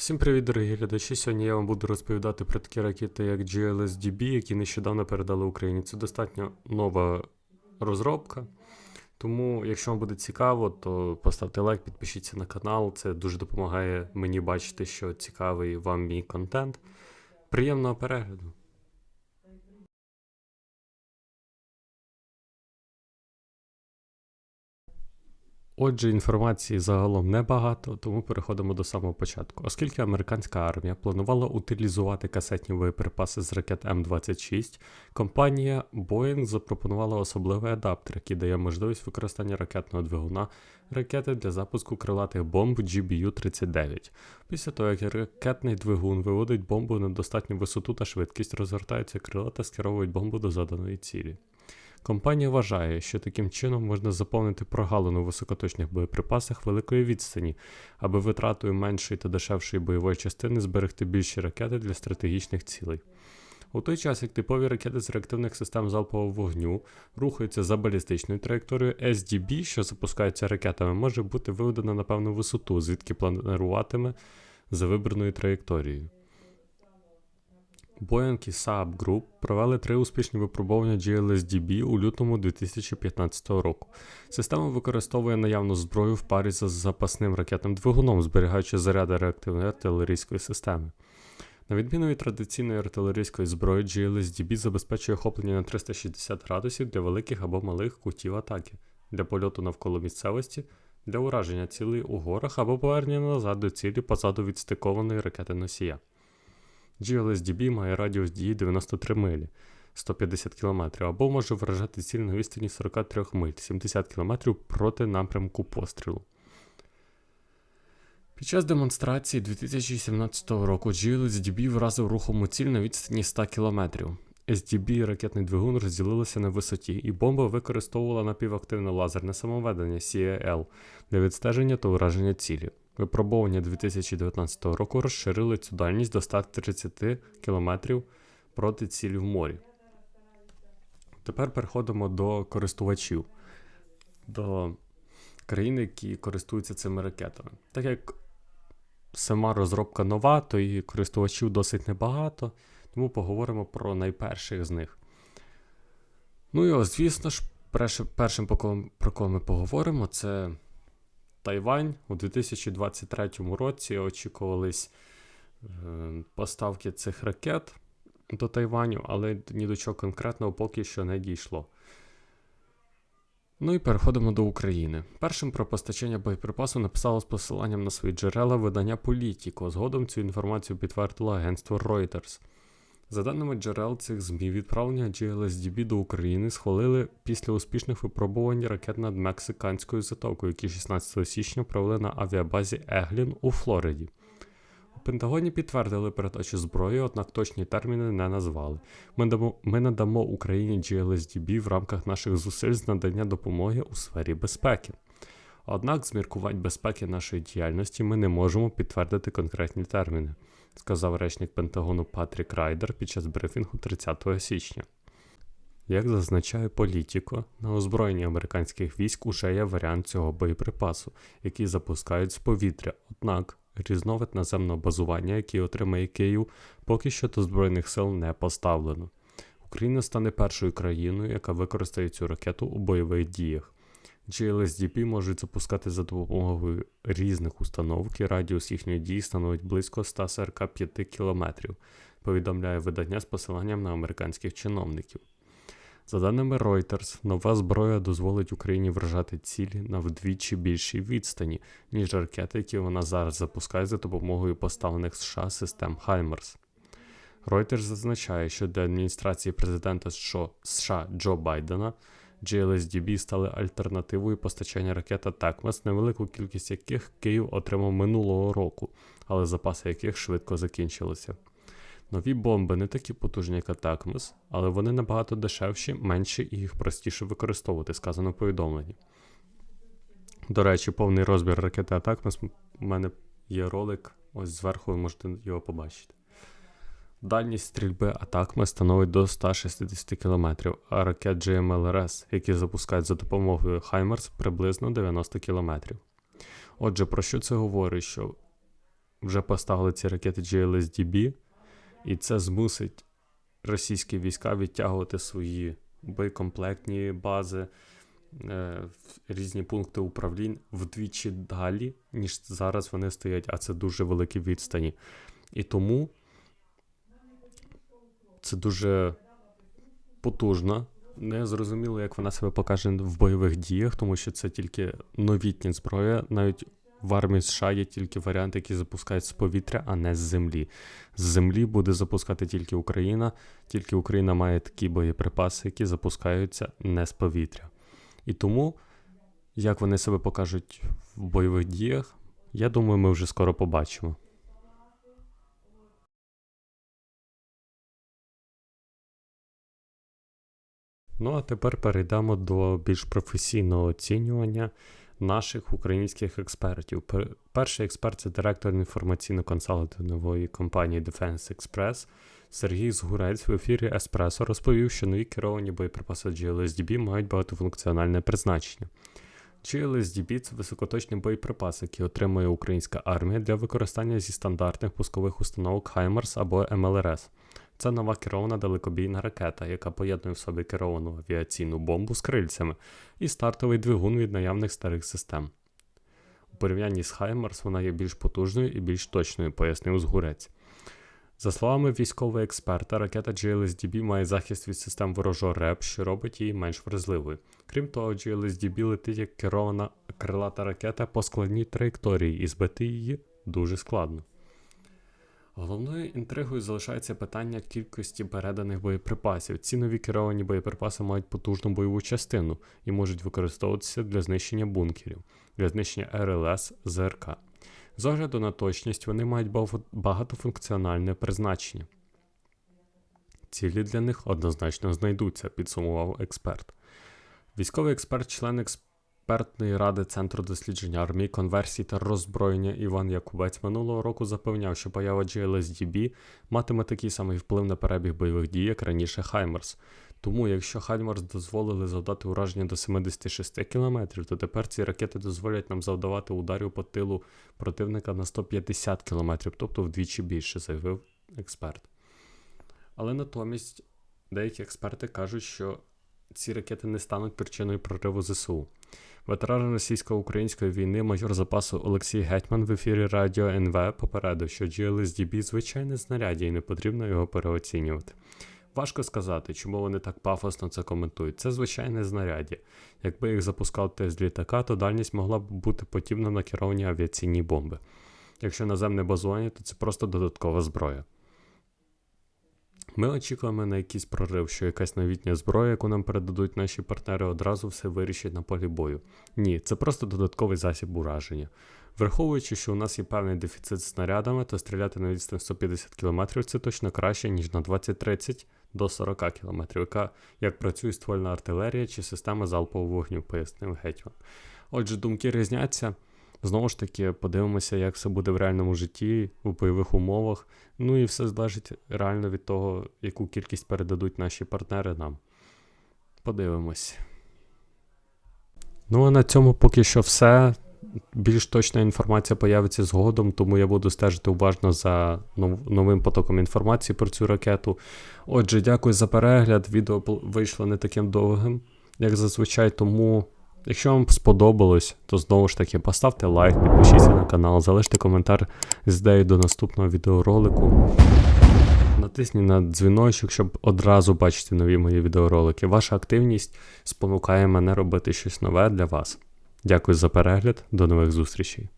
Всім привіт, дорогі глядачі. Сьогодні я вам буду розповідати про такі ракети, як GLSDB, які нещодавно передали Україні. Це достатньо нова розробка. Тому, якщо вам буде цікаво, то поставте лайк, підпишіться на канал. Це дуже допомагає мені бачити, що цікавий вам мій контент. Приємного перегляду! Отже, інформації загалом небагато, тому переходимо до самого початку. Оскільки американська армія планувала утилізувати касетні боєприпаси з ракет М26, компанія Boeing запропонувала особливий адаптер, який дає можливість використання ракетного двигуна ракети для запуску крилатих бомб GBU-39. Після того, як ракетний двигун виводить бомбу на достатню висоту та швидкість, розгортаються крила та скеровують бомбу до заданої цілі. Компанія вважає, що таким чином можна заповнити прогалину у високоточних боєприпасах великої відстані, аби витратою меншої та дешевшої бойової частини зберегти більші ракети для стратегічних цілей. У той час, як типові ракети з реактивних систем залпового вогню рухаються за балістичною траєкторією, SDB, що запускається ракетами, може бути виведена на певну висоту, звідки плануватиме за вибраною траєкторією. Boeing і Saab Group провели три успішні випробування GLSDB у лютому 2015 року. Система використовує наявну зброю в парі з запасним ракетним двигуном, зберігаючи заряди реактивної артилерійської системи. На відміну від традиційної артилерійської зброї, GLSDB забезпечує охоплення на 360 градусів для великих або малих кутів атаки, для польоту навколо місцевості, для ураження цілей у горах або повернення назад до цілі позаду від стикованої ракети носія. GLSDB має радіус дії 93 милі 150 км, або може вражати ціль на відстані 43 миль 70 км проти напрямку пострілу. Під час демонстрації 2017 року GLSDB вразив рухому ціль на відстані 100 км. SDB ракетний двигун розділилися на висоті, і бомба використовувала напівактивне лазерне самоведення CAL для відстеження та ураження цілі. Випробування 2019 року розширили цю дальність до 130 км проти цілі в морі. Тепер переходимо до користувачів, до країн, які користуються цими ракетами. Так як сама розробка нова, то і користувачів досить небагато, тому поговоримо про найперших з них. Ну і звісно ж, першим, про кого ми поговоримо, це Тайвань у 2023 році очікувались е, поставки цих ракет до Тайваню, але ні до чого конкретного поки що не дійшло. Ну і переходимо до України. Першим про постачання боєприпасу написало з посиланням на свої джерела видання Політіко. Згодом цю інформацію підтвердило агентство Reuters. За даними джерел цих ЗМІ, відправлення GLSDB до України схвалили після успішних випробувань ракет над мексиканською затокою, які 16 січня провели на авіабазі Еглін у Флориді. У Пентагоні підтвердили передачу зброї, однак точні терміни не назвали. Ми, дамо, ми надамо Україні GLSDB в рамках наших зусиль з надання допомоги у сфері безпеки. Однак, з міркувань безпеки нашої діяльності ми не можемо підтвердити конкретні терміни сказав речник Пентагону Патрік Райдер під час брифінгу 30 січня. Як зазначає Політіко, на озброєнні американських військ уже є варіант цього боєприпасу, який запускають з повітря, однак різновид наземного базування, який отримає Київ, поки що до Збройних сил не поставлено. Україна стане першою країною, яка використає цю ракету у бойових діях. GLSDP можуть запускати за допомогою різних установок і радіус їхньої дії становить близько 145 км, повідомляє видання з посиланням на американських чиновників. За даними Reuters, нова зброя дозволить Україні вражати цілі на вдвічі більшій відстані, ніж ракети, які вона зараз запускає за допомогою поставлених США систем HIMARS. Reuters зазначає, що для адміністрації президента США Джо Байдена GLSDB стали альтернативою постачання ракет Атакмас, невелику кількість яких Київ отримав минулого року, але запаси яких швидко закінчилися. Нові бомби не такі потужні, як Атакмас, але вони набагато дешевші, менші і їх простіше використовувати, сказано в повідомленні. До речі, повний розбір ракети Атакмас у мене є ролик, ось зверху ви можете його побачити. Дальність стрільби атакми становить до 160 км, а ракет GMLRS, які запускають за допомогою HIMARS, приблизно 90 км. Отже, про що це говорить? Що вже поставили ці ракети GLSDB, і це змусить російські війська відтягувати свої боєкомплектні бази, е, різні пункти управлінь вдвічі далі, ніж зараз вони стоять, а це дуже великі відстані. І тому це дуже потужна. Не зрозуміло, як вона себе покаже в бойових діях, тому що це тільки новітня зброя. Навіть в армії США є тільки варіанти, які запускають з повітря, а не з землі. З землі буде запускати тільки Україна, тільки Україна має такі боєприпаси, які запускаються не з повітря. І тому, як вони себе покажуть в бойових діях, я думаю, ми вже скоро побачимо. Ну а тепер перейдемо до більш професійного оцінювання наших українських експертів. Перший експерт це директор інформаційно-консалтингової компанії Defense Express Сергій Згурець в ефірі Еспресо розповів, що нові керовані боєприпаси GLSDB мають багатофункціональне призначення. GLSDB – це високоточний боєприпас, який отримує українська армія для використання зі стандартних пускових установок HIMARS або МЛРС. Це нова керована далекобійна ракета, яка поєднує в собі керовану авіаційну бомбу з крильцями і стартовий двигун від наявних старих систем. У порівнянні з HIMARS вона є більш потужною і більш точною, пояснив Згурець. За словами військового експерта, ракета GLSDB має захист від систем ворожого РЕП, що робить її менш вразливою. Крім того, GLSDB летить як керована крилата ракета по складній траєкторії, і збити її дуже складно. Головною інтригою залишається питання кількості переданих боєприпасів. Ці нові керовані боєприпаси мають потужну бойову частину і можуть використовуватися для знищення бункерів, для знищення РЛС ЗРК. З огляду на точність вони мають багатофункціональне призначення. Цілі для них однозначно знайдуться, підсумував експерт. Військовий експерт, член експертної ради Центру дослідження армії, конверсії та роззброєння Іван Якубець минулого року запевняв, що поява GLSDB матиме такий самий вплив на перебіг бойових дій, як раніше Хаймерс. Тому, якщо Хаймерс дозволили завдати ураження до 76 км, то тепер ці ракети дозволять нам завдавати ударів по тилу противника на 150 км, тобто вдвічі більше, заявив експерт. Але натомість деякі експерти кажуть, що ці ракети не стануть причиною прориву ЗСУ. Ветеран російсько-української війни майор запасу Олексій Гетьман в ефірі Радіо НВ попередив, що GLSDB звичайне знаряддя і не потрібно його переоцінювати. Важко сказати, чому вони так пафосно це коментують. Це звичайне знаряддя. Якби їх запускав ти з літака, то дальність могла б бути подібна на керовані авіаційні бомби. Якщо наземне базування, то це просто додаткова зброя. Ми очікуємо на якийсь прорив, що якась новітня зброя, яку нам передадуть наші партнери, одразу все вирішить на полі бою. Ні, це просто додатковий засіб ураження. Враховуючи, що у нас є певний дефіцит снарядами, то стріляти на відстань 150 км це точно краще, ніж на 20-30 до 40 км, яка як працює ствольна артилерія чи система залпового вогню, пояснив Гетьман. Отже, думки різняться. Знову ж таки, подивимося, як все буде в реальному житті, у бойових умовах. Ну і все залежить реально від того, яку кількість передадуть наші партнери нам. Подивимось. Ну а на цьому поки що все. Більш точна інформація появиться згодом, тому я буду стежити уважно за новим потоком інформації про цю ракету. Отже, дякую за перегляд. Відео вийшло не таким довгим, як зазвичай, тому. Якщо вам сподобалось, то знову ж таки поставте лайк, підпишіться на канал, залиште коментар з ідеєю до наступного відеоролику. Натисніть на дзвіночок, щоб одразу бачити нові мої відеоролики. Ваша активність спонукає мене робити щось нове для вас. Дякую за перегляд, до нових зустрічей.